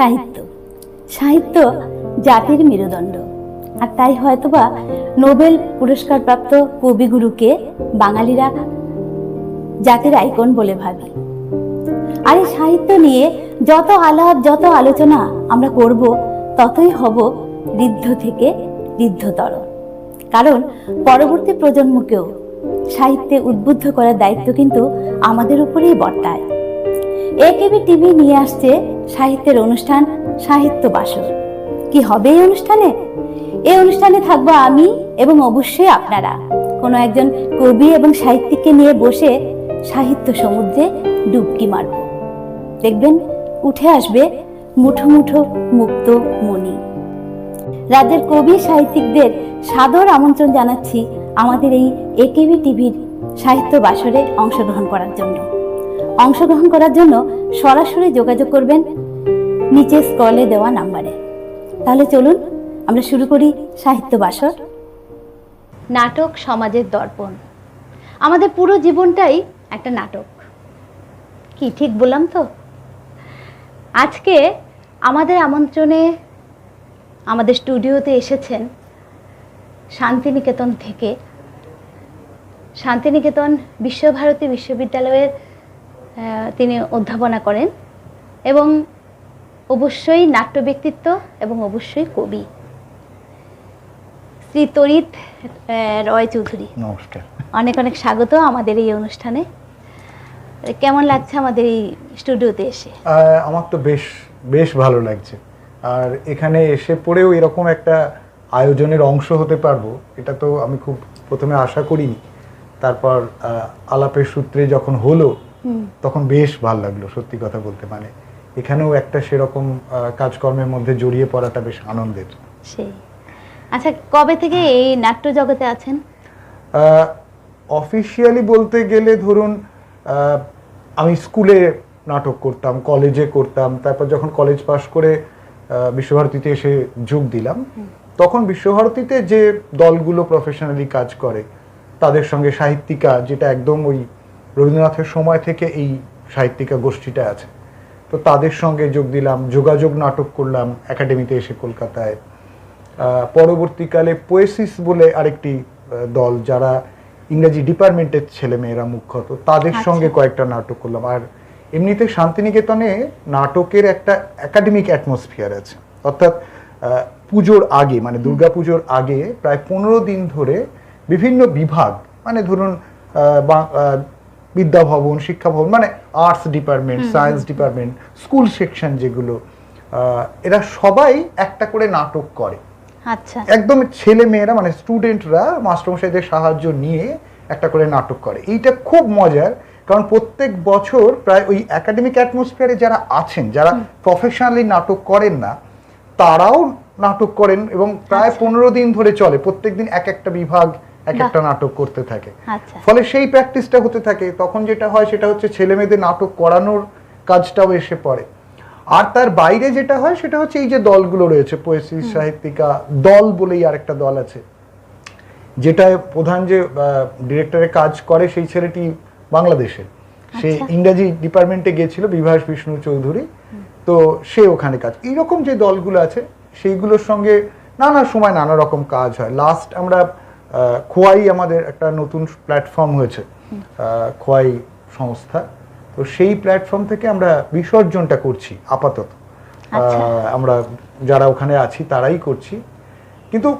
সাহিত্য। সাহিত্য জাতির মেরুদণ্ড। আর তাই হয়তোবা নোবেল পুরস্কারপ্রাপ্ত কবিগুরুকে বাঙালিরা জাতির আইকন বলে ভাবি। আর এই সাহিত্য নিয়ে যত আলাপ, যত আলোচনা আমরা করব, ততই হব ঋদ্ধ থেকে ঋদ্ধতর। কারণ পরবর্তী প্রজন্মকেও সাহিত্যে উদ্বুদ্ধ করার দায়িত্ব কিন্তু আমাদের উপরেই বর্তায়। একেবি টিভি নিয়ে আসছে সাহিত্যের অনুষ্ঠান সাহিত্য বাসর। কি হবে এই অনুষ্ঠানে? এই অনুষ্ঠানে থাকব আমি এবং অবশ্যই আপনারা। কোনো একজন কবি এবং সাহিত্যিককে নিয়ে বসে সাহিত্য সমুদ্রে ডুবকি মারব। দেখবেন, উঠে আসবে মুঠো মুঠো মুক্ত মণি। রাজ্যের কবি সাহিত্যিকদের সাদর আমন্ত্রণ জানাচ্ছি আমাদের এই একেবি টিভির সাহিত্য বাসরে অংশগ্রহণ করার জন্য। অংশগ্রহণ করার জন্য সরাসরি যোগাযোগ করবেন নিচে স্ক্রলে দেওয়া নাম্বারে তাহলে চলুন, আমরা শুরু করি সাহিত্য বাসর। নাটক সমাজের দর্পণ। আমাদের পুরো জীবনটাই একটা নাটক। কি ঠিক বললাম তো? আজকে আমাদের আমন্ত্রণে আমাদের স্টুডিওতে এসেছেন শান্তিনিকেতন থেকে শান্তিনিকেতন বিশ্বভারতী বিশ্ববিদ্যালয়ের তিনি অধ্যাপনা করেন এবং অবশ্যই নাট্য ব্যক্তিত্ব এবং অবশ্যই কবি। শ্রী তরিত রয় চৌধুরী। নমস্কার। অনেক অনেক স্বাগত আমাদের এই অনুষ্ঠানে। কেমন লাগছে আমাদের এই স্টুডিওতে এসে? আমার তো বেশ বেশ ভালো লাগছে। আর এখানে এসে পড়েও এরকম একটা আয়োজনের অংশ হতে পারব এটা তো আমি খুব প্রথমে আশা করিনি। তারপর আলাপের সূত্রে যখন হলো তখন বেশ ভালো লাগল সত্যি কথা বলতে। মানে এখানেও একটা সেরকম কাজকর্মের মধ্যে জড়িয়ে পড়াটা বেশ আনন্দের। সেই আচ্ছা কবে থেকে এই নাট্য জগতে আছেন? অফিসিয়ালি বলতে গেলে ধরুন আমি স্কুলে নাটক করতাম কলেজে করতাম তারপর যখন কলেজ পাশ করে বিশ্বভারতীতে এসে যোগ দিলাম তখন বিশ্বভারতীতে যে দলগুলো প্রফেশনালি কাজ করে তাদের সঙ্গে সাহিত্যিকা যেটা একদম ওই রবীন্দ্রনাথের সময় থেকে এই সাহিত্যিকা গোষ্ঠীটা আছে। তো তাদের সঙ্গে যোগ দিলাম যোগাযোগ নাটক করলাম একাডেমিতে এসে কলকাতায়। পরবর্তীকালে পোয়েসিস বলে আরেকটি দল যারা ইংরেজি ডিপার্টমেন্টের ছেলেমেয়েরা মুখ্যত তাদের আচ্ছা। সঙ্গে কয়েকটা নাটক করলাম। আর এমনিতে শান্তিনিকেতনে নাটকের একটা একাডেমিক অ্যাটমসফিয়ার আছে। অর্থাৎ পুজোর আগে মানে দুর্গা পুজোর আগে প্রায় পনেরো দিন ধরে বিভিন্ন বিভাগ মানে ধরুন বিদ্যা ভবন শিক্ষা ভবন মানে arts department science department school section যেগুলো এরা সবাই একটা করে নাটক করে। আচ্ছা। একদম ছেলে মেয়েরা মানে স্টুডেন্টরা মাস্টারমশাইদের সাহায্য নিয়ে একটা করে নাটক করে। এইটা খুব মজার কারণ প্রত্যেক বছর প্রায় ওই একাডেমিক অ্যাটমসফিয়ারে যারা আছেন যারা প্রফেশনালি নাটক করেন না তারাও নাটক করেন এবং প্রায় আচ্ছা। পনেরো দিন ধরে চলে। প্রত্যেক দিন এক একটা বিভাগ এক একটা নাটক করতে থাকে। আচ্ছা। ফলে সেই প্র্যাকটিসটা হতে থাকে। তখন যেটা হয় সেটা হচ্ছে ছেলে মেয়েদের নাটক করানোর কাজটাও এসে পড়ে। আর তার বাইরে যেটা হয় সেটা হচ্ছে এই যে দলগুলো রয়েছে পোয়েসি সাহিত্যিকা দল বলেই আরেকটা দল আছে। যেটা প্রধান যে ডিরেক্টরের কাজ করে সেই ছেলেটি বাংলাদেশের। সে আচ্ছা। ইংরাজি ডিপার্টমেন্টে গিয়েছিল বিভাস বিষ্ণু চৌধুরী। তো সে ওখানে কাজ। এইরকম যে দলগুলো আছে সেইগুলোর সঙ্গে নানা সময় নানা রকম কাজ হয়। লাস্ট আমরা খোয়াই আমাদের একটা নতুন প্ল্যাটফর্ম হয়েছে খোয়াই সংস্থা। তো সেই প্ল্যাটফর্ম থেকে আমরা বিসর্জনটা করছি আপাতত। আচ্ছা। আমরা যারা ওখানে আছি তারাই করছি। কিন্তু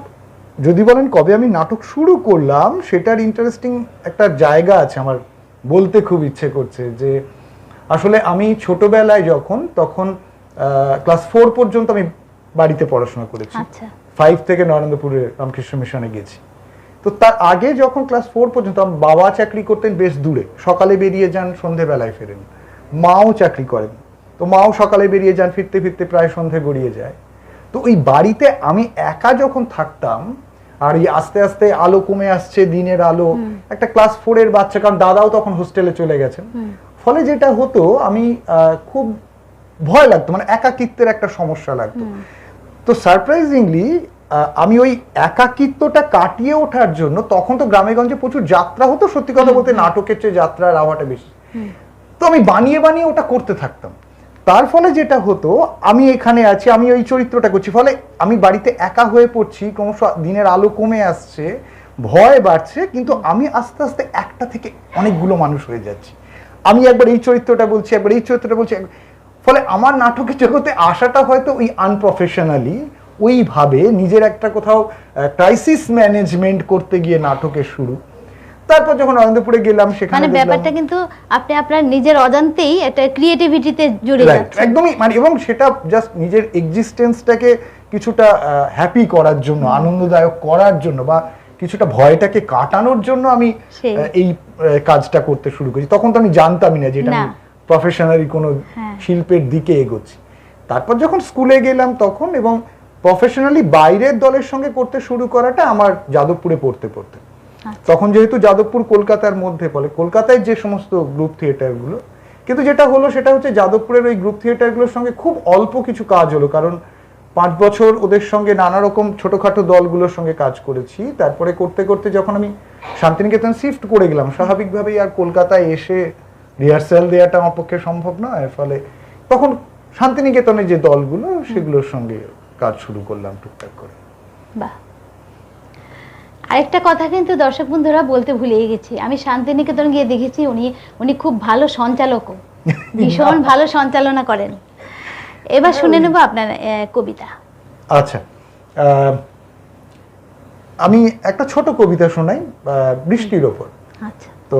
যদি বলেন কবে আমি নাটক শুরু করলাম সেটার ইন্টারেস্টিং একটা জায়গা আছে আমার বলতে খুব ইচ্ছে করছে যে আসলে আমি ছোটবেলায় যখন তখন ক্লাস ফোর পর্যন্ত আমি বাড়িতে পড়াশোনা করেছি। আচ্ছা। ফাইভ থেকে নরেন্দ্রপুরে রামকৃষ্ণ মিশনে গেছি। তো তার আগে যখন ক্লাস ফোর পর্যন্ত আমার বাবা চাকরি করতেন বেশ দূরে। সকালে বেরিয়ে যান সন্ধেবেলায় ফেরেন। মাও চাকরি করেন। তো মাও সকালে বেরিয়ে যান ফিরতে ফিরতে প্রায় সন্ধে গড়িয়ে যায়। তো ওই বাড়িতে আমি একা যখন থাকতাম আর এই আস্তে আস্তে আলো কমে আসছে দিনের আলো একটা ক্লাস ফোরের বাচ্চা কারণ দাদাও তখন হোস্টেলে চলে গেছেন। ফলে যেটা হতো আমি আহ, খুব ভয় লাগতো মানে একাকিত্বের একটা সমস্যা লাগতো। তো সারপ্রাইজিংলি আমি ওই একাকিত্বটা কাটিয়ে ওঠার জন্য তখন তো গ্রামে গঞ্জে প্রচুর যাত্রা হতো সত্যি কথা বলতে নাটকের চেয়ে যাত্রার আবহাওয়াটা বেশি। তো আমি বানিয়ে বানিয়ে ওটা করতে থাকতাম। তার ফলে যেটা হতো আমি এখানে আছি আমি ওই চরিত্রটা করছি। ফলে আমি বাড়িতে একা হয়ে পড়ছি ক্রমশ দিনের আলো কমে আসছে ভয় বাড়ছে কিন্তু আমি আস্তে আস্তে একটা থেকে অনেকগুলো মানুষ হয়ে যাচ্ছি। আমি একবার এই চরিত্রটা বলছি একবার এই চরিত্রটা বলছি ফলে আমার নাটকের জগতে আসাটা হয়তো ওই আনপ্রফেশনালি ওইভাবে নিজের একটা কোথাও ক্রাইসিস ম্যানেজমেন্ট করতে গিয়ে নাটকের শুরু। তারপর যখন আনন্দপুরে গেলাম সেখানে মানে ব্যাপারটা কিন্তু আপনি আপনার নিজের অজান্তেই একটা ক্রিয়েটিভিটিতে জুড়ে Right, যাচ্ছে একদমই মানে এবং সেটা জাস্ট নিজের এক্সিস্টেন্সটাকে কিছুটা হ্যাপি করার জন্য আনন্দদায়ক করার জন্য বা কিছুটা ভয়টাকে কাটানোর জন্য আমি এই কাজটা করতে শুরু করেছি। তখন তো আমি জানতামই না যেটা আমি না। প্রফেশনালি কোনো হ্যাঁ। শিল্পের দিকে এগোচ্ছি। তারপর যখন স্কুলে গেলাম তখন এবং প্রফেশনালি বাইরের দলের সঙ্গে করতে শুরু করাটা আমার যাদবপুরে পড়তে পড়তে আচ্ছা। তখন যেহেতু যাদবপুর কলকাতার মধ্যে পড়ে কলকাতায় যে সমস্ত গ্রুপ থিয়েটারগুলো কিন্তু যেটা হলো সেটা হচ্ছে যাদবপুরের ওই গ্রুপ থিয়েটারগুলোর সঙ্গে খুব অল্প কিছু কাজ হলো কারণ পাঁচ বছর ওদের সঙ্গে নানা রকম ছোটখাটো দলগুলোর সঙ্গে কাজ করেছি তারপরে করতে করতে যখন আমি শান্তিনিকেতন শিফট করে গেলাম স্বাভাবিকভাবেই আর কলকাতায় এসে রিহার্সাল দেওয়াটা আমার পক্ষে সম্ভব নয় ফলে তখন শান্তিনিকেতনের যে দলগুলো সেগুলোর সঙ্গে কাজ শুরু করলাম টুকটাক করে। বাহ। আরেকটা কথা কিন্তু দর্শক বন্ধুরা বলতে ভুলেই গেছি। আমি শান্তিনিকেতন গিয়ে দেখেছি উনি উনি খুব ভালো সঞ্চালকও। ভীষণ ভালো সঞ্চালনা করেন। এবার শুনে নেব আপনার কবিতা। আচ্ছা। আমি একটা ছোট কবিতা শোনাই বৃষ্টির ওপর। আচ্ছা। তো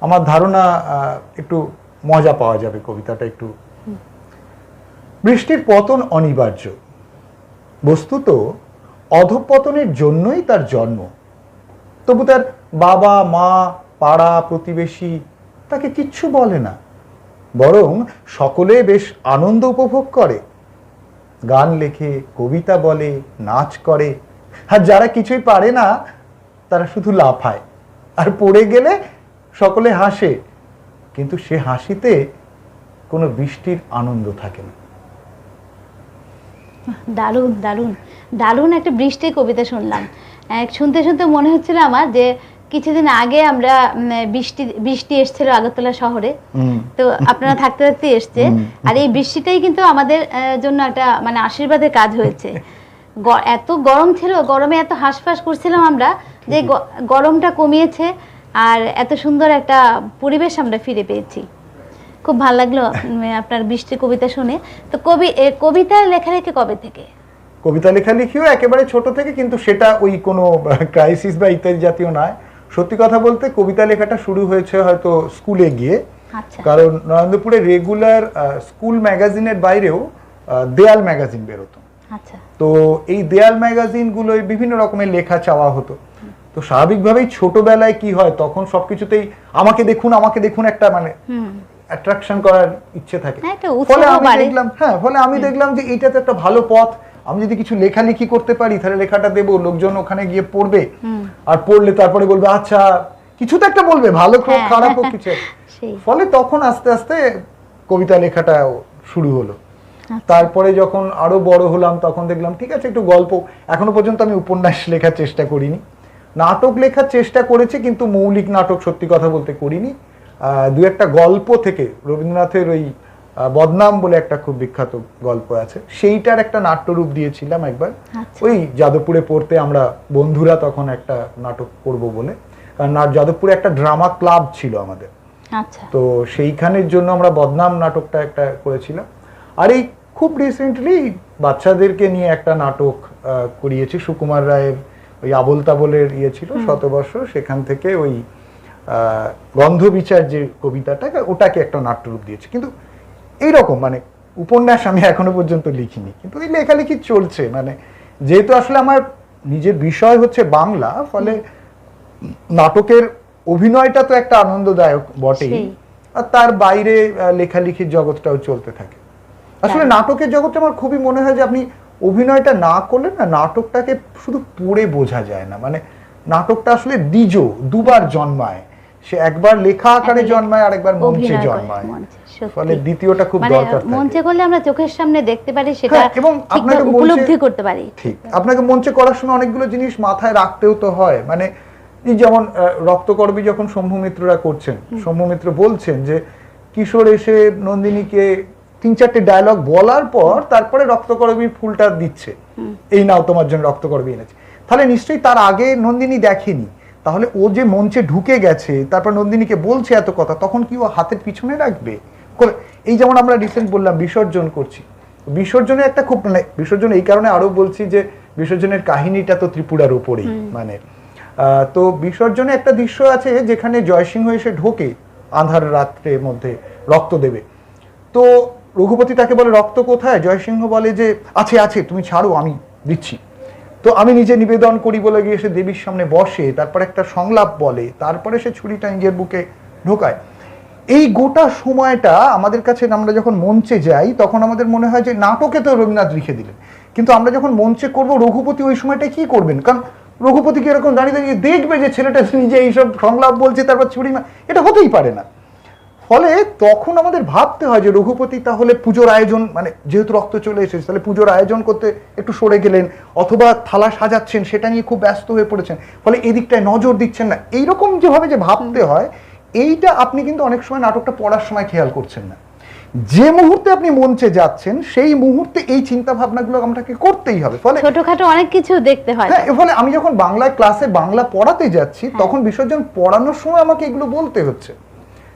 আমার ধারণা একটু মজা পাওয়া যাবে কবিতাটা একটু বৃষ্টির পতন অনিবার্য। বস্তুত, অধপতনের জন্যই তার জন্ম। তবু তার বাবা, মা, পাড়া, প্রতিবেশী তাকে কিচ্ছু বলে না। বরং সকলে বেশ আনন্দ উপভোগ করে। গান লেখে, কবিতা বলে, নাচ করে। আর যারা কিছুই পারে না, তারা শুধু লাফায়। আর পড়ে গেলে সকলে হাসে। কিন্তু সে হাসিতে কোনো বৃষ্টির আনন্দ থাকে না। দারুণ দারুণ। দারুণ একটা বৃষ্টির কবিতা শুনলাম। এক শুনতে শুনতে মনে হচ্ছিল আমার যে কিছুদিন আগে আমরা বৃষ্টি বৃষ্টি এসেছিল আগরতলা শহরে। তো আপনারা থাকতে থাকতে এসছে। আর এই বৃষ্টিটাই কিন্তু আমাদের জন্য একটা মানে আশীর্বাদের কাজ হয়েছে। এত গরম ছিল গরমে এত হাঁসফাঁস করছিলাম আমরা যে গরমটা কমিয়েছে। আর এত সুন্দর একটা পরিবেশ আমরা ফিরে পেয়েছি। খুব ভালো লাগল আপনার বৃষ্টি কবিতা শুনে। তো কবি কবিতা লেখালেখি কবে থেকে? কবিতা লেখালেখিও একেবারে ছোট থেকে কিন্তু সেটা ওই কোনো ক্রাইসিস বা ইত্যাদি জাতীয় নয়। সত্যি কথা বলতে কবিতা লেখাটা শুরু হয়েছে হয়তো স্কুলে গিয়ে। আচ্ছা। কারণ নরেন্দ্রপুরে রেগুলার স্কুল ম্যাগাজিনের বাইরেও দেয়াল ম্যাগাজিন বেরোতো। আচ্ছা। তো এই দেয়াল ম্যাগাজিনগুলোয় বিভিন্ন রকমের লেখা চাওয়া হতো। তো স্বাভাবিকভাবেই ছোটবেলায় কি হয় তখন সবকিছুতেই আমাকে দেখুন আমাকে দেখুন একটা মানে অ্যাট্রাকশন করার ইচ্ছে থাকে। হ্যাঁ, ফলে আমি দেখলাম হ্যাঁ ফলে আমি দেখলাম যে এটা তো একটা ভালো পথ। আমি যদি কিছু লেখালেখি করতে পারি তাহলে লেখাটা দেবো লোকজন ওখানে গিয়ে পড়বে। আর পড়লে তারপরে বলবে আচ্ছা কিছু তো একটা বলবে ভালো হোক হ্যাঁ। খারাপ হোক কিছু ফলে তখন আস্তে আস্তে কবিতা লেখাটা শুরু হলো। আচ্ছা। তারপরে যখন আরও বড় হলাম তখন দেখলাম ঠিক আছে একটু গল্প। এখনও পর্যন্ত আমি উপন্যাস লেখার চেষ্টা করিনি। নাটক লেখার চেষ্টা করেছি কিন্তু মৌলিক নাটক সত্যি কথা বলতে করিনি। দু একটা গল্প থেকে রবীন্দ্রনাথের ওই বদনাম বলে একটা খুব বিখ্যাত গল্প আছে। সেইটার একটা নাট্যরূপ দিয়েছিলাম একবার। আচ্ছা। ওই যাদবপুরে পড়তে আমরা বন্ধুরা তখন একটা নাটক করব বলে। কারণ যাদবপুরে একটা ড্রামা ক্লাব ছিল আমাদের। আচ্ছা। তো সেইখানের জন্য আমরা বদনাম নাটকটা একটা করেছিলাম। আর এই খুব রিসেন্টলি বাচ্চাদেরকে নিয়ে একটা নাটক আহ, করিয়েছি সুকুমার রায়ের ওই আবল তাবলের ইয়ে ছিল শতবর্ষ। সেখান থেকে ওই গন্ধবিচার যে কবিতাটা ওটাকে একটা নাট্যরূপ দিয়েছি। কিন্তু এইরকম মানে উপন্যাস আমি এখনও পর্যন্ত লিখিনি কিন্তু এই লেখালেখি চলছে। মানে যেহেতু আসলে আমার নিজের বিষয় হচ্ছে বাংলা ফলে নাটকের অভিনয়টা তো একটা আনন্দদায়ক বটেই। আর তার বাইরে লেখালেখির জগৎটাও চলতে থাকে। আসলে নাটকের জগৎটা আমার খুবই মনে হয় যে আপনি অভিনয়টা না করলে না নাটকটাকে শুধু পড়ে বোঝা যায় না। মানে নাটকটা আসলে দ্বিজ দুবার জন্মায়। সে একবার লেখা আকারে জন্মায় আর একবার মঞ্চে জন্মায় ফলে দ্বিতীয়টা খুব মানে দরকার থাকে। মঞ্চে করলে আমরা চোখের সামনে দেখতে পারি সেটা হ্যাঁ, এবং আপনাকে উপলব্ধি করতে পারি। ঠিক। আপনাকে মঞ্চে করার সময় অনেকগুলো জিনিস মাথায় রাখতেও তো হয়। মানে যেমন রক্তকরবী যখন শম্ভু মিত্ররা করছেন শম্ভু মিত্র বলছেন যে কিশোর এসে নন্দিনীকে তিন চারটে ডায়লগ বলার পর তারপরে রক্তকরবীর ফুলটা দিচ্ছে। এই নাও তোমার জন্য রক্তকরবী এনেছে। তাহলে নিশ্চয়ই তার আগে নন্দিনী দেখেনি। তাহলে ও যে মঞ্চে ঢুকে গেছে তারপর নন্দিনীকে বলছে এত কথা তখন কি ও হাতের পিছনে রাখবে? এই যেমন আমরা রিসেন্ট বললাম বিসর্জন করছি। বিসর্জনে একটা খুব মানে বিসর্জন এই কারণে আরও বলছি যে বিসর্জনের কাহিনীটা তো ত্রিপুরার উপরেই মানে আহ, তো বিসর্জনে একটা দৃশ্য আছে যেখানে জয়সিংহ এসে ঢোকে আন্ধার রাত্রের মধ্যে রক্ত দেবে। তো রঘুপতি তাকে বলে রক্ত কোথায়? জয়সিংহ বলে যে আছে আছে তুমি ছাড়ো আমি দিচ্ছি। তো আমি নিজে নিবেদন করি বলে গিয়ে সে দেবীর সামনে বসে, তারপর একটা সংলাপ বলে, তারপরে সে ছুরিটা নিজের বুকে ঢোকায়। এই গোটা সময়টা আমাদের কাছে আমরা যখন মঞ্চে যাই, তখন আমাদের মনে হয় যে নাটকে তো রবীন্দ্রনাথ লিখে দিলেন। কিন্তু আমরা যখন মঞ্চে করব, রঘুপতি ওই সময়টা কি করবেন? কারণ রঘুপতি কি এরকম দাঁড়িয়ে দাঁড়িয়ে দেখবে যে ছেলেটা নিজে এইসব সংলাপ বলছে, তারপর ছুরি এটা হতেই পারে না। ফলে তখন আমাদের ভাবতে হয় যে রঘুপতি তাহলে পুজোর আয়োজন মানে যেহেতু রক্ত চলে এসেছে তাহলে পুজোর আয়োজন করতে একটু সরে গেলেন অথবা থালা সাজাচ্ছেন সেটা নিয়ে খুব ব্যস্ত হয়ে পড়েছেন। ফলে এদিকটায় নজর দিচ্ছেন না। এইরকম যেভাবে যে ভাবতে হয় এইটা আপনি কিন্তু অনেক সময় নাটকটা পড়ার সময় খেয়াল করছেন না। যে মুহূর্তে আপনি মঞ্চে যাচ্ছেন সেই মুহূর্তে এই চিন্তা ভাবনাগুলো আপনাকে করতেই হবে। ফলে ছোটখাটো অনেক কিছু দেখতে হয়। হ্যাঁ ফলে আমি যখন বাংলা ক্লাসে বাংলা পড়াতে যাচ্ছি তখন বিসর্জন পড়ানোর সময় আমাকে এগুলো বলতে হচ্ছে।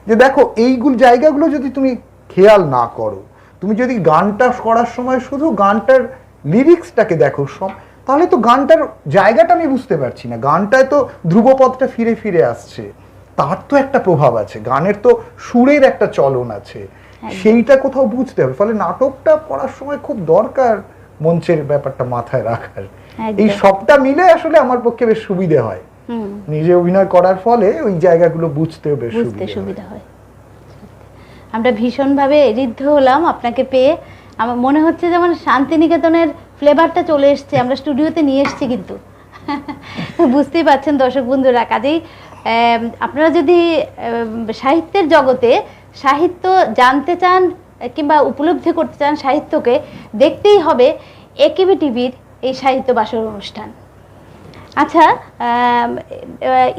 যে দেখো এইগুলো জায়গাগুলো যদি তুমি খেয়াল না করো তুমি যদি গানটা করার সময় শুধু গানটার লিরিক্সটাকে দেখো সব তাহলে তো গানটার জায়গাটা আমি বুঝতে পারছি না। গানটায় তো ধ্রুবপদটা ফিরে ফিরে আসছে। তার তো একটা প্রভাব আছে। গানের তো সুরের একটা চলন আছে। সেইটা কোথাও বুঝতে হবে। ফলে নাটকটা পড়ার সময় খুব দরকার মঞ্চের ব্যাপারটা মাথায় রাখার। এই সবটা মিলে আসলে আমার পক্ষে বেশ সুবিধে হয়। নিজে অভিনয় করার ফলে ওই জায়গাগুলো বুঝতেও বেশ বুঝতে সুবিধা হয়। আমরা ভীষণভাবে ঋদ্ধ হলাম আপনাকে পেয়ে। আমার মনে হচ্ছে যেমন শান্তিনিকেতনের ফ্লেভারটা চলে এসছে আমরা স্টুডিওতে নিয়ে এসেছি কিন্তু। বুঝতেই পারছেন দর্শক বন্ধুরা কাজেই আপনারা যদি সাহিত্যের জগতে সাহিত্য জানতে চান কিংবা উপলব্ধি করতে চান সাহিত্যকে দেখতেই হবে একেবি টিভির এই সাহিত্য বাসর অনুষ্ঠান। আচ্ছা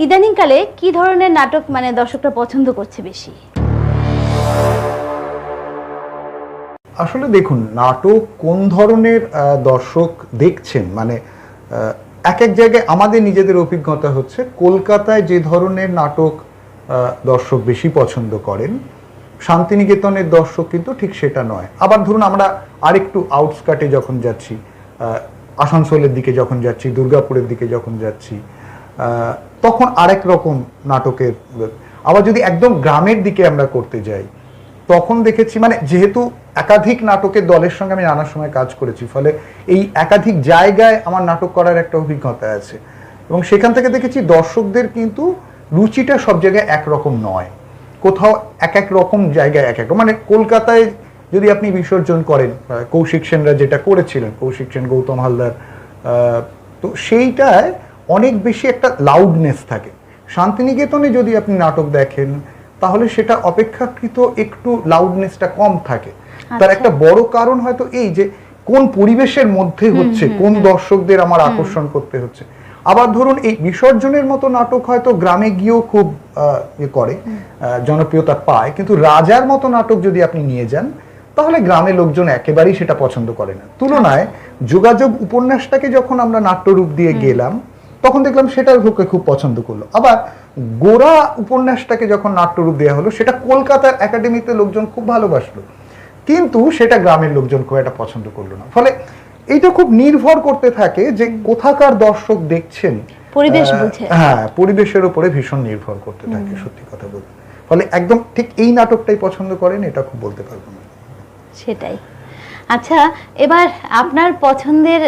ইদানিংকালে কি ধরনের নাটক মানে দর্শকরা পছন্দ করছে বেশি? আসলে দেখুন, নাটক কোন ধরনের দর্শক দেখছেন? মানে এক এক জায়গায় আমাদের নিজেদের অভিজ্ঞতা হচ্ছে, কলকাতায় যে ধরনের নাটক দর্শক বেশি পছন্দ করেন, শান্তিনিকেতনের দর্শক কিন্তু ঠিক সেটা নয়। আবার ধরুন আমরা আরেকটু আউটস্কাটে যখন যাচ্ছি আসানসোলের দিকে যখন যাচ্ছি, দুর্গাপুরের দিকে যখন যাচ্ছি তখন আরেক রকম নাটকের আবার যদি একদম গ্রামের দিকে আমরা করতে যাই, তখন দেখেছি মানে যেহেতু একাধিক নাটকের দলের সঙ্গে আমি নানা সময় কাজ করেছি, ফলে এই একাধিক জায়গায় আমার নাটক করার একটা অভিজ্ঞতা আছে। এবং সেখান থেকে দেখেছি দর্শকদের কিন্তু রুচিটা সব জায়গায় একরকম নয়। কোথাও এক এক রকম জায়গায় এক এক মানে কলকাতায় যদি আপনি বিসর্জন করেন কৌশিক সেনরা যেটা করেছিলেন কৌশিক সেন গৌতম হালদার আহ, তো সেইটায় অনেক বেশি একটা লাউডনেস থাকে। শান্তিনিকেতনে যদি আপনি নাটক দেখেন তাহলে সেটা অপেক্ষাকৃত একটু লাউডনেসটা কম থাকে। তার আচ্ছা। একটা বড় কারণ হয়তো এই যে কোন পরিবেশের মধ্যে হচ্ছে কোন দর্শকদের আমার আকর্ষণ করতে হচ্ছে। আবার ধরুন এই বিসর্জনের মতো নাটক হয়তো গ্রামে গিয়েও খুব আহ, ইয়ে করে আহ, জনপ্রিয়তা পায় কিন্তু রাজার মতো নাটক যদি আপনি নিয়ে যান তাহলে গ্রামে লোকজন একেবারেই সেটা পছন্দ করে না। তুলনায় যোগাযোগ উপন্যাসটাকে যখন আমরা নাট্যরূপ দিয়ে গেলাম তখন দেখলাম সেটার লোকে খুব পছন্দ করল। আবার গোড়া উপন্যাসটাকে যখন নাট্যরূপ দেওয়া হলো সেটা কলকাতার একাডেমিতে লোকজন খুব ভালোবাসলো। কিন্তু সেটা গ্রামের লোকজন খুব একটা পছন্দ করল না। ফলে এইটা খুব নির্ভর করতে থাকে যে কোথাকার দর্শক দেখছেন। পরিবেশ বুঝে। হ্যাঁ পরিবেশের উপরে ভীষণ নির্ভর করতে থাকে সত্যি কথা বলতে। ফলে একদম ঠিক এই নাটকটাই পছন্দ করেন এটা খুব বলতে পারব না। সেটাই। আচ্ছা এবার আপনার পছন্দের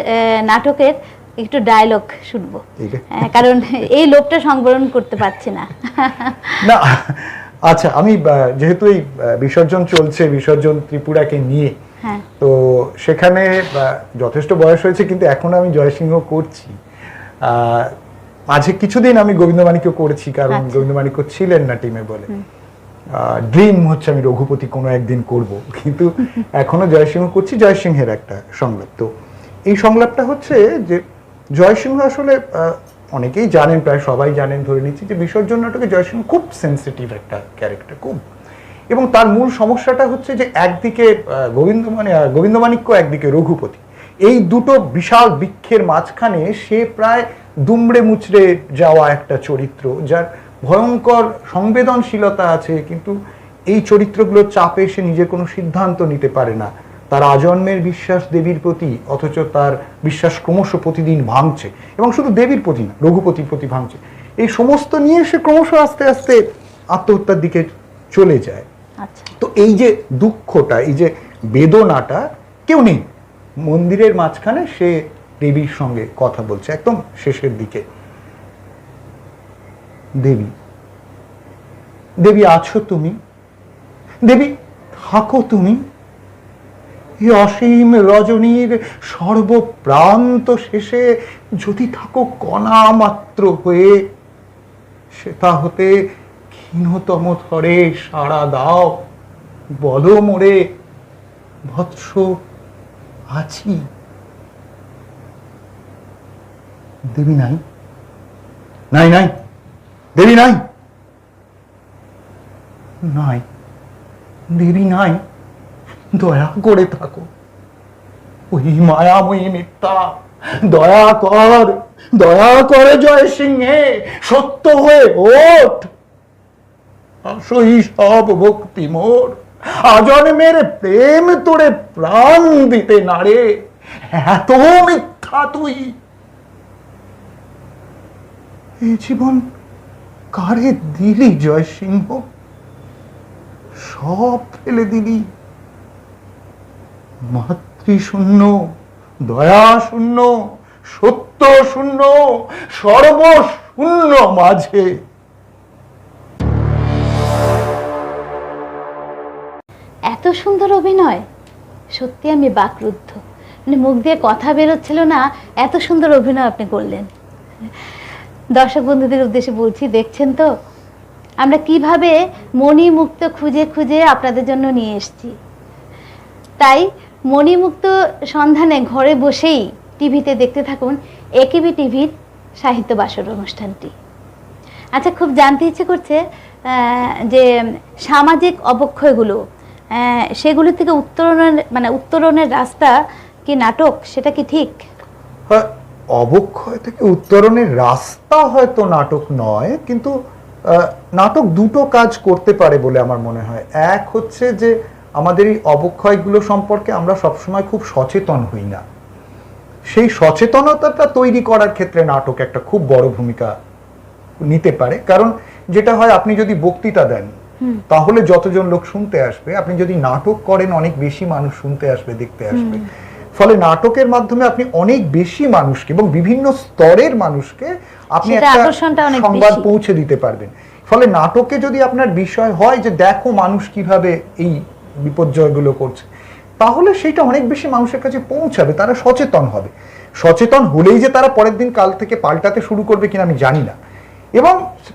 নাটকের একটু ডায়লগ শুনব। আহ, কারণ এই লোভটা সংবরণ করতে পারছি না। না আচ্ছা আমি যেহেতু এই বিসর্জন চলছে বিসর্জন ত্রিপুরাকে নিয়ে হ্যাঁ। তো সেখানে যথেষ্ট বয়স হয়েছে কিন্তু এখনও আমি জয়সিংহ করছি। আহ, মাঝে কিছুদিন আমি গোবিন্দমাণিক্য করেছি কারণ আচ্ছা। গোবিন্দমাণিক্য ছিলেন না টিমে বলে। ড্রিম হচ্ছে আমি রঘুপতি কোনো একদিন করব। কিন্তু এখনও জয়সিংহ করছি, জয়সিংহের একটা সংলাপ। তো এই সংলাপটা হচ্ছে যে জয়সিংহ আসলে অনেকেই জানেন, প্রায় সবাই জানেন, ধরে নিচ্ছি যে বিসর্জন নাটকে জয়সিংহ খুব সেন্সিটিভ একটা ক্যারেক্টার খুব। এবং তার মূল সমস্যাটা হচ্ছে যে একদিকে গোবিন্দ মানে গোবিন্দমাণিক্য একদিকে রঘুপতি। এই দুটো বিশাল বৃক্ষের মাঝখানে সে প্রায় দুমড়ে মুচড়ে যাওয়া একটা চরিত্র, যার ভয়ঙ্কর সংবেদনশীলতা আছে কিন্তু এই চরিত্রগুলোর চাপে সে নিজের কোনো সিদ্ধান্ত নিতে পারে না। তার আজন্মের বিশ্বাস দেবীর প্রতি অথচ তার বিশ্বাস ক্রমশ প্রতিদিন ভাঙছে। এবং শুধু দেবীর প্রতি না রঘুপতির প্রতি ভাঙছে। এই সমস্ত নিয়ে সে ক্রমশ আস্তে আস্তে আত্মহত্যার দিকে চলে যায়। আচ্ছা। তো এই যে দুঃখটা এই যে বেদনাটা কেউ নেই। মন্দিরের মাঝখানে সে দেবীর সঙ্গে কথা বলছে একদম শেষের দিকে। দেবী। দেবী, আছো তুমি? দেবী, থাকো তুমি? এই অসীম রজনীর সর্বপ্রান্ত শেষে যদি থাকো কণা মাত্র হয়ে সেটা হতে ক্ষীণতম থরে সাড়া দাও। বলো মোরে, ভৎস আছি। দেবী, নাই? নাই নাই। দেবী নাই নাই দেবী নাই দয়া করে থাকো। ওই মায়াময়ী মিথ্যা। দয়া কর। দয়া করে জয় সিংহে। সত্য হয়ে ওঠ। আসই সব ভক্তি মোর। আজন্মের প্রেম তোরে প্রাণ দিতে নারে এত মিথ্যা তুই। এ জীবন কারে দিলি জয় সিংহ সব ফেলে দিলি। মাতৃশূন্য দয়া শূন্য সত্য শূন্য সর্বশূন্য মাঝে। এত সুন্দর অভিনয়। সত্যি আমি বাকরুদ্ধ। মানে মুখ দিয়ে কথা বেরোচ্ছিল না, এত সুন্দর অভিনয় আপনি করলেন। দর্শক বন্ধুদের উদ্দেশ্যে বলছি দেখছেন তো? আমরা কীভাবে মণিমুক্ত খুঁজে খুঁজে আপনাদের জন্য নিয়ে এসেছি। তাই মণিমুক্ত সন্ধানে ঘরে বসেই টিভিতে দেখতে থাকুন একেবি টিভির সাহিত্য বাসর অনুষ্ঠানটি। আচ্ছা খুব জানতে ইচ্ছে করছে যে সামাজিক অবক্ষয়গুলো সেগুলো থেকে উত্তরণের মানে উত্তরণের রাস্তা কি নাটক সেটা কি ঠিক? হয়, অবক্ষয় থেকে উত্তরণের রাস্তা হয়তো নাটক নয় কিন্তু নাটক দুটো কাজ করতে পারে বলে আমার মনে হয়। এক হচ্ছে যে আমাদের এই অবক্ষয়গুলো সম্পর্কে আমরা সবসময় খুব সচেতন হই না। সেই সচেতনতাটা তৈরি করার ক্ষেত্রে নাটক একটা খুব বড় ভূমিকা নিতে পারে। কারণ যেটা হয় আপনি যদি বক্তৃতা দেন তাহলে যতজন লোক শুনতে আসবে আপনি যদি নাটক করেন অনেক বেশি মানুষ শুনতে আসবে দেখতে আসবে। ফলে নাটকের মাধ্যমে আপনি অনেক বেশি মানুষকে এবং বিভিন্ন স্তরের মানুষকে আপনি একটা সংবাদ পৌঁছে দিতে পারবেন। ফলে নাটকে যদি আপনার বিষয় হয় যে দেখো মানুষ কীভাবে এই বিপর্যয়গুলো করছে তাহলে সেটা অনেক বেশি মানুষের কাছে পৌঁছাবে তারা সচেতন হবে। সচেতন হলেই যে তারা পরের দিন কাল থেকে পাল্টাতে শুরু করবে কিনা আমি জানি না। এবং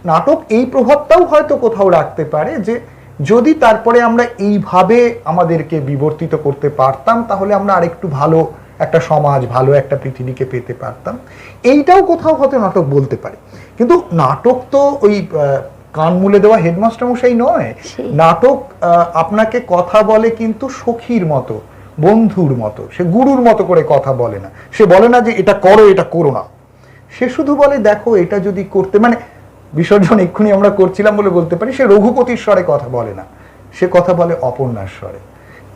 নাটক এই প্রভাবটাও হয়তো কোথাও রাখতে পারে যে যদি তারপরে আমরা এইভাবে আমাদেরকে বিবর্তিত করতে পারতাম তাহলে আমরা আরেকটু ভালো একটা সমাজ ভালো একটা পৃথিবীকে পেতে পারতাম। এইটাও কোথাও হয়তো নাটক বলতে পারে। কিন্তু নাটক তো ওই কান মুলে দেওয়া হেডমাস্টার মশাই নয় নাটক আহ, আপনাকে কথা বলে কিন্তু সখীর মতো বন্ধুর মতো সে গুরুর মতো করে কথা বলে না। সে বলে না যে এটা করো এটা করো না। সে শুধু বলে দেখো এটা যদি করতে মানে বিসর্জন এক্ষুনি আমরা করছিলাম বলে বলতে পারি, সে রঘুপতির স্বরে কথা বলে না। সে কথা বলে অপর্ণার স্বরে।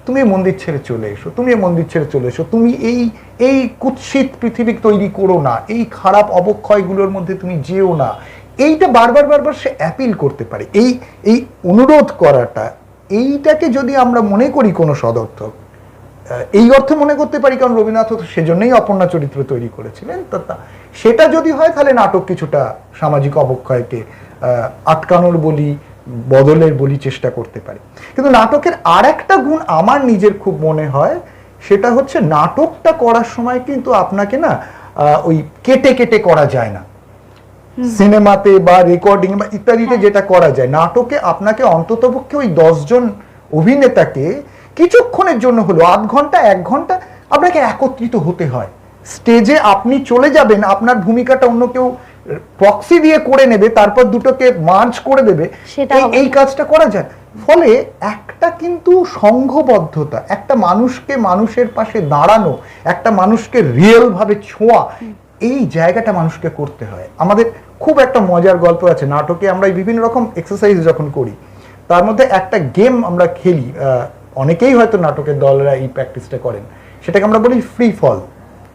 তুমি মন্দির ছেড়ে চলে এসো, তুমি মন্দির ছেড়ে চলে এসো, তুমি এই এই কুৎসিত পৃথিবী তৈরি করো না, এই খারাপ অবক্ষয়গুলোর মধ্যে তুমি যেও না। এইটা বারবার বারবার সে অ্যাপিল করতে পারে। এই এই অনুরোধ করাটা, এইটাকে যদি আমরা মনে করি কোনো সদর্থক এই অর্থে মনে করতে পারি কারণ রবীন্দ্রনাথ তো সেজন্যই অপর্ণা চরিত্র তৈরি করেছিলেন। তা সেটা যদি হয় তাহলে নাটক কিছুটা সামাজিক অবক্ষয়কে আটকানোর বলি বদলের বলি চেষ্টা করতে পারে। কিন্তু নাটকের আর একটা গুণ আমার নিজের খুব মনে হয় সেটা হচ্ছে নাটকটা করার সময় কিন্তু আপনাকে না ওই কেটে কেটে করা যায় না। সিনেমাতে বা রেকর্ডিং বা ইত্যাদিতে যেটা করা যায় নাটকে আপনাকে অন্ততপক্ষে ওই দশজন অভিনেতাকে কিছুক্ষণের জন্য হলো আধ ঘণ্টা এক ঘণ্টা আপনাকে একত্রিত হতে হয়। স্টেজে আপনি চলে যাবেন আপনার ভূমিকাটা অন্য কেউ প্রক্সি দিয়ে করে নেবে তারপর দুটোকে মার্চ করে দেবে। এই- কাজটা করা যায়। ফলে একটা কিন্তু সংঘবদ্ধতা একটা মানুষকে মানুষের পাশে দাঁড়ানো একটা মানুষকে রিয়েল ভাবে ছোঁয়া এই জায়গাটা মানুষকে করতে হয়। আমাদের খুব একটা মজার গল্প আছে নাটকে আমরা বিভিন্ন রকম এক্সারসাইজ যখন করি তার মধ্যে একটা গেম আমরা খেলি আহ, অনেকেই হয়তো নাটকের দলরা এই প্র্যাকটিসটা করেন। সেটাকে আমরা বলি ফ্রি ফল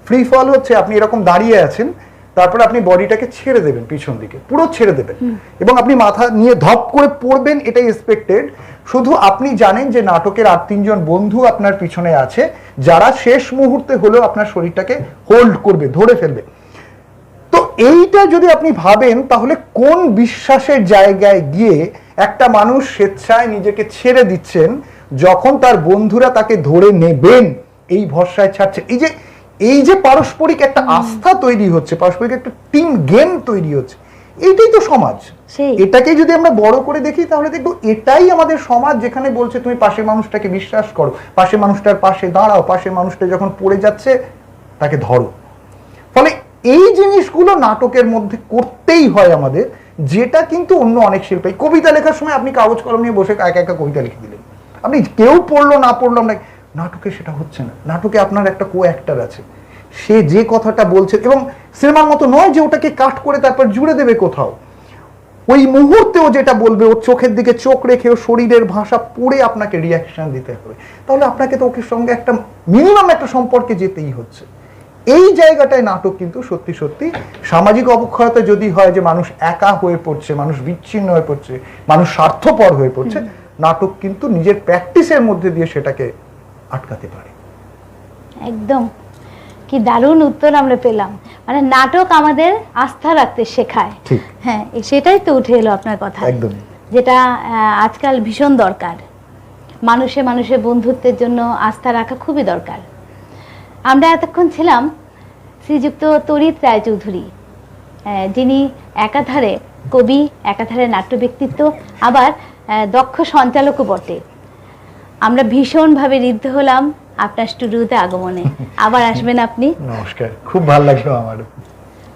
ফ্রি ফল হচ্ছে আপনি এরকম দাঁড়িয়ে আছেন তারপরে আপনি বডিটাকে ছেড়ে দেবেন পিছন দিকে পুরো ছেড়ে দেবেন। এবং আপনি মাথা নিয়ে ধপ করে পড়বেন এটাই এক্সপেক্টেড শুধু আপনি জানেন যে নাটকের আর তিনজন বন্ধু আপনার পিছনে আছে যারা শেষ মুহূর্তে হলেও আপনার শরীরটাকে হোল্ড করবে ধরে ফেলবে। তো এইটা যদি আপনি ভাবেন তাহলে কোন বিশ্বাসের জায়গায় গিয়ে একটা মানুষ স্বেচ্ছায় নিজেকে ছেড়ে দিচ্ছেন যখন তার বন্ধুরা তাকে ধরে নেবেন এই ভরসায় ছাড়ছে। এই যে এই যে পারস্পরিক একটা আস্থা তৈরি হচ্ছে পারস্পরিক একটা টিম গেম তৈরি হচ্ছে এইটাই তো সমাজ। এটাকে যদি আমরা বড় করে দেখি তাহলে দেখব এটাই আমাদের সমাজ যেখানে বলছে তুমি পাশের মানুষটাকে বিশ্বাস করো। পাশের মানুষটার পাশে দাঁড়াও। পাশের মানুষটা যখন পড়ে যাচ্ছে তাকে ধরো। ফলে এই জিনিসগুলো নাটকের মধ্যে করতেই হয় আমাদের যেটা কিন্তু অন্য অনেক শিল্পী কবিতা লেখার সময় আপনি কাগজ কলম নিয়ে বসে একা একা কবিতা লিখে দিলেন। আপনি কেউ পড়ল, না পড়ল না নাটকে সেটা হচ্ছে না। নাটকে আপনার একটা কো অ্যাক্টার আছে। সে যে কথাটা বলছে, এবং সিনেমার মতো নয় যে ওটাকে কাট করে তারপর জুড়ে দেবে কোথাও। ওই মুহূর্তে ও যেটা বলবে, ওর চোখের দিকে চোখ রেখে ও শরীরের ভাষা পড়ে আপনাকে রিয়াকশন দিতে হবে। তাহলে আপনাকে তো ওকে সঙ্গে একটা মিনিমাম একটা সম্পর্কে যেতেই হচ্ছে। এই জায়গাটায় নাটক কিন্তু সত্যি সত্যি সামাজিক অবক্ষয়তা যদি হয় যে মানুষ একা হয়ে পড়ছে, মানুষ বিচ্ছিন্ন হয়ে পড়ছে, মানুষ স্বার্থপর হয়ে পড়ছে নাটক কিন্তু নিজের প্র্যাকটিসের মধ্যে দিয়ে সেটাকে আটকাতে পারে। একদম। কি দারুণ উত্তর আমরা পেলাম। মানে নাটক আমাদের আস্থা রাখতে শেখায়। হ্যাঁ সেটাই তো উঠে এলো আপনার কথা। একদমই। যেটা আজকাল ভীষণ দরকার। মানুষে মানুষের বন্ধুত্বের জন্য আস্থা রাখা খুবই দরকার। আমরা এতক্ষণ ছিলাম শ্রীযুক্ত তরিত রায়চৌধুরী আহ, যিনি একাধারে কবি একাধারে নাট্য ব্যক্তিত্ব আবার দক্ষ সঞ্চালকও বটে। আমরা ভীষণভাবে ঋদ্ধ হলাম আপনার স্টুডিওতে আগমনে। আবার আসবেন আপনি। নমস্কার খুব ভালো লাগল আমার।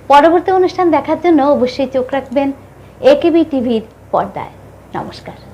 পরবর্তী অনুষ্ঠান দেখার জন্য অবশ্যই চোখ রাখবেন একেবি টিভির পর্দায়। নমস্কার।